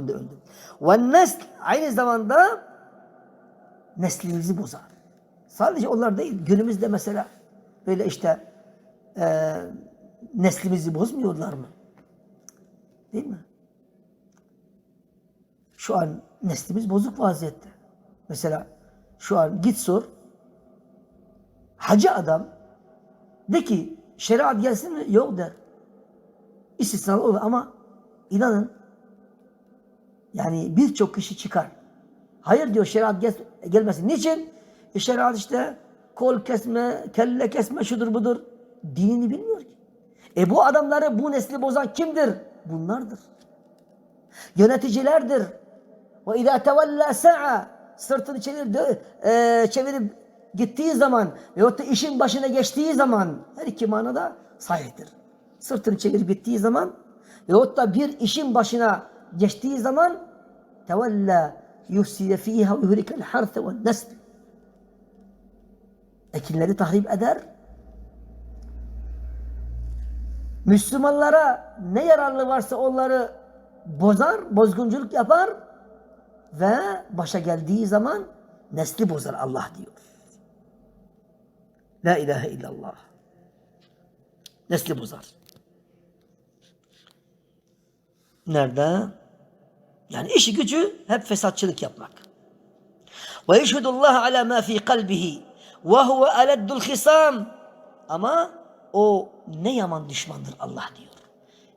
öldüm. Ve nesl aynı zamanda neslimizi bozar. Sadece onlar değil. Günümüzde mesela böyle işte e, neslimizi bozmuyorlar mı? Değil mi? Şu an neslimiz bozuk vaziyette. Mesela şu an git sor. Hacı adam de ki şeriat gelsin mi? Yok der. İstisnalı olur ama inanın yani birçok kişi çıkar. Hayır diyor şeriat gel, gelmesin. Niçin? E şeriat işte kol kesme, kelle kesme şudur budur. Dinini bilmiyor ki. E bu adamları, bu nesli bozan kimdir? Bunlardır. Yöneticilerdir. Ve izâ tevellâ sa'a sırtını çevirip, e, çevirip gittiği zaman veyahut da işin başına geçtiği zaman her iki manada sahihtir. Sırtını çevirip gittiği zaman veyahut da bir işin başına geçtiği zaman tevella yufside fiha ve yuhrikel harse ve nesl ekinleri tahrip eder Müslümanlara ne yararlı varsa onları bozar, bozgunculuk yapar ve başa geldiği zaman nesli bozar Allah diyor. La ilahe illallah. Nesli bozar. Nerede? Yani işi gücü hep fesatçılık yapmak. Ve yeşhedullah ala ma fi kalbihi ve huve aleddul hisam. Ama o ne yaman düşmandır Allah diyor.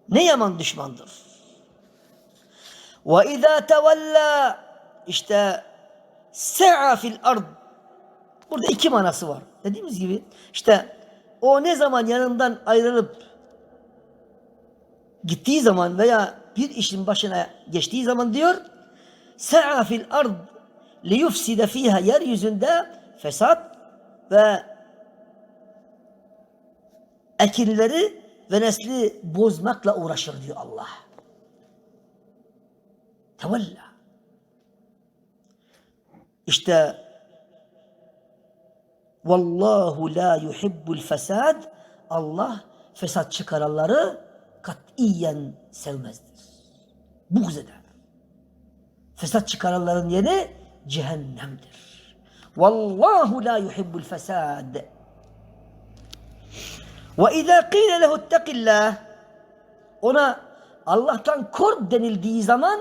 Ne yaman düşmandır. Ve izâ tevellâ işte se'a fil ard. Burada iki manası var. Dediğimiz gibi işte o ne zaman yanından ayrılıp gittiği zaman veya bir işin başına geçtiği zaman diyor se'a fil ard li yufside fiha yeryüzünde fesat ve ekinleri ve nesli bozmakla uğraşır diyor Allah. Tevella. İşte Vallahu la yuhibbul fesad. Allah fesat çıkaranları katiyen sevmezdir. Buğz eder. Fesat çıkaranların yeri cehennemdir. Vallahu la yuhibbul fesad. Ve izâ qîle lehu ittekillâh ona Allah'tan kork denildiği zaman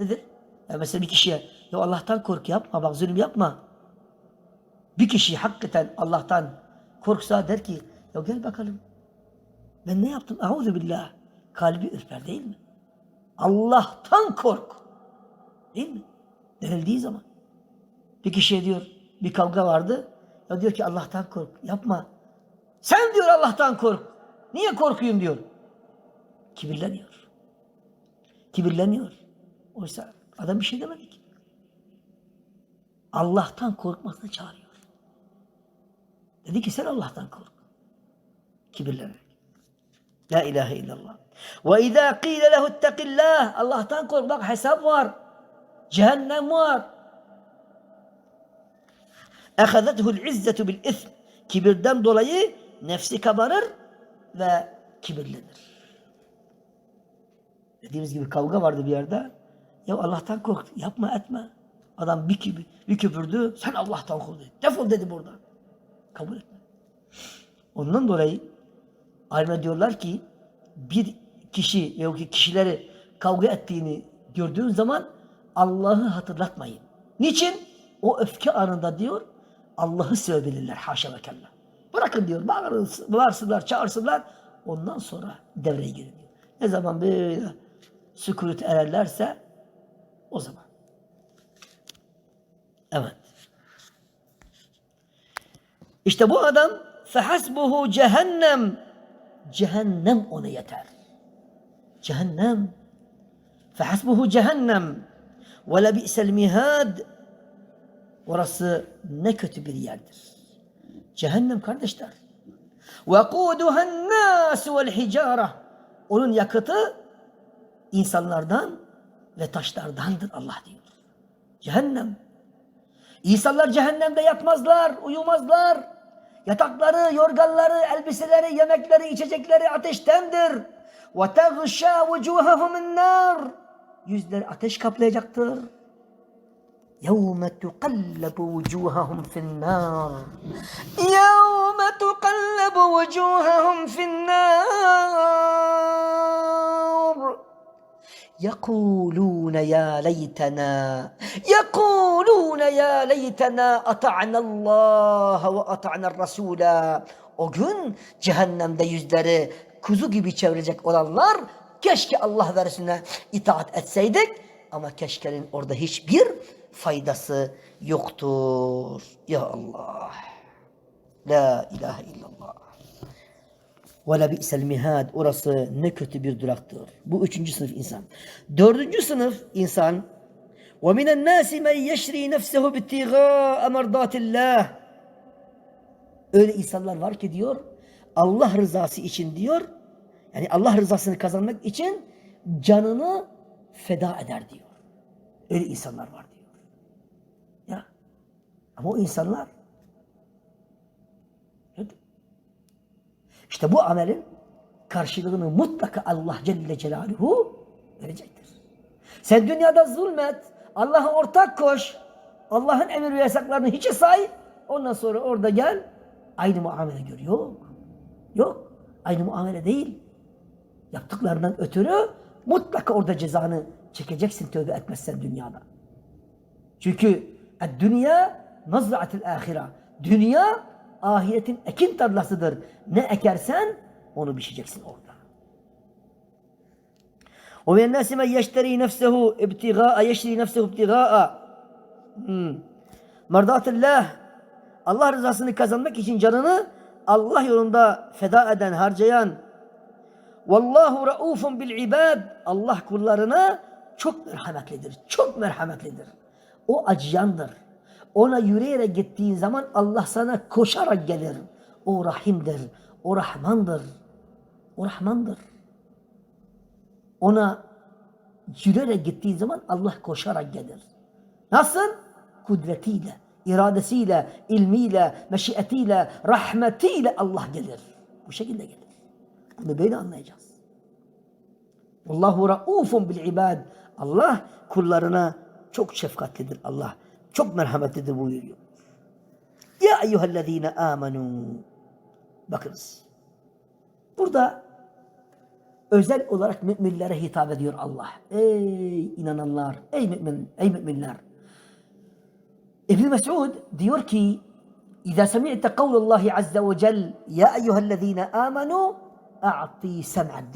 nedir? Ya mesela bir kişiye ya Allah'tan kork yapma bak zulüm yapma. Bir kişi hakikaten Allah'tan korksa der ki ya gel bakalım ben ne yaptım? Euzu billah. Kalbi ürper değil mi? Allah'tan kork. Değil mi? Denildiği zaman. Bir kişiye diyor bir kavga vardı. Ya diyor ki Allah'tan kork. Yapma. Sen diyor Allah'tan kork. Niye korkuyum diyor. Kibirleniyor. Kibirleniyor. Oysa adam bir şey demedi ki. Allah'tan korkmasını çağırıyor. Dedi ki sen Allah'tan kork. Kibirlenerek. La ilahe illallah. Ve izâ qîle lehu ittekillâh. Allah'tan kork. Bak hesap var. Cehennem var. Ehazethu'l izzetu bil ism. Kibirden dolayı nefsi kabarır ve kibirlenir. Dediğimiz gibi kavga vardı bir yerde. Ya Allah'tan kork. Yapma etme. Adam bir, kibir, bir küfürdü. Sen Allah'tan kork. Defol dedi buradan. Kabul etme. Ondan dolayı alimler diyorlar ki bir kişi yok ki kişileri kavga ettiğini gördüğün zaman Allah'ı hatırlatmayın. Niçin? O öfke anında diyor Allah'ı sevebilirler haşa ve kella. Bırakın diyor bağırsın, bağırsınlar, çağırsınlar. Ondan sonra devreye girin. Ne zaman böyle sükunet ererlerse o zaman. Evet. İşte bu adam fehasbuhu cehennem cehennem ona yeter. Cehennem fehasbuhu cehennem ve le bi'sel mihad orası ne kötü bir yerdir. Cehennem kardeşler. Ve kuduhen nasu vel hicara onun yakıtı insanlardan ve taşlardandır Allah diyor. Cehennem. İnsanlar cehennemde yatmazlar, uyumazlar. Yatakları, yorganları, elbiseleri, yemekleri, içecekleri ateştendir. Ve teğşâ vücûhehum nar. yüzleri ateş kaplayacaktır. يَوْمَ تُقَلَّبُ وُجُوهَهُمْ فِي النَّارِ يَوْمَ تُقَلَّبُ وُجُوهَهُمْ فِي النَّارِ يقولون يا ليتنا يقولون يا ليتنا أطعنا الله وأطعنا الرسول O gün cehennemde yüzleri kuzu gibi çevirecek olanlar keşke Allah ve Resulüne itaat etseydik ama keşkenin orada hiçbir faydası yoktur. Ya Allah. La ilahe illallah. La bi'sel mihad. Orası ne kötü bir duraktır. Bu üçüncü sınıf insan. Dördüncü sınıf insan. Ve minen nasi men yeşri nefsehu bittigâ'a merdâtillah. Öyle insanlar var ki diyor, Allah rızası için diyor, yani Allah rızasını kazanmak için canını feda eder diyor. Öyle insanlar var diyor. Ya. Ama o insanlar İşte bu amelin karşılığını mutlaka Allah Celle Celaluhu verecektir. Sen dünyada zulmet, Allah'a ortak koş, Allah'ın emir ve yasaklarını hiçe say, ondan sonra orada gel, aynı muamele gör. Yok. Yok. Aynı muamele değil. Yaptıklarından ötürü mutlaka orada cezanı çekeceksin tövbe etmezsen dünyada. Çünkü dünya nazraatil ahira. Dünya ahiretin ekin tarlasıdır. Ne ekersen onu biçeceksin orada. O men nasi men yeşteri nefsehu ibtigaa yeşri nefsehu ibtigaa hmm. merdatillah Allah rızasını kazanmak için canını Allah yolunda feda eden, harcayan Vallahu raufun bil ibad Allah kullarına çok merhametlidir. Çok merhametlidir. O acıyandır. Ona yürüyerek gittiğin zaman Allah sana koşarak gelir. O rahimdir. O rahmandır. O rahmandır. Ona yürüyerek gittiğin zaman Allah koşarak gelir. Nasıl? Kudretiyle, iradesiyle, ilmiyle, meşiyetiyle, rahmetiyle Allah gelir. Bu şekilde gelir. Bunu böyle anlayacağız. Allahu raufun bil ibad. Allah kullarına çok şefkatlidir Allah. Çok merhametlidir buyuruyor. Ya eyyühellezine amenu. Bakınız. Burada özel olarak müminlere hitap ediyor Allah. Ey inananlar, ey mümin, ey müminler. İbn Mes'ud diyor ki İza semi'te kavlullahi azze ve cel Ya eyyühellezine amenu a'ti sem'ad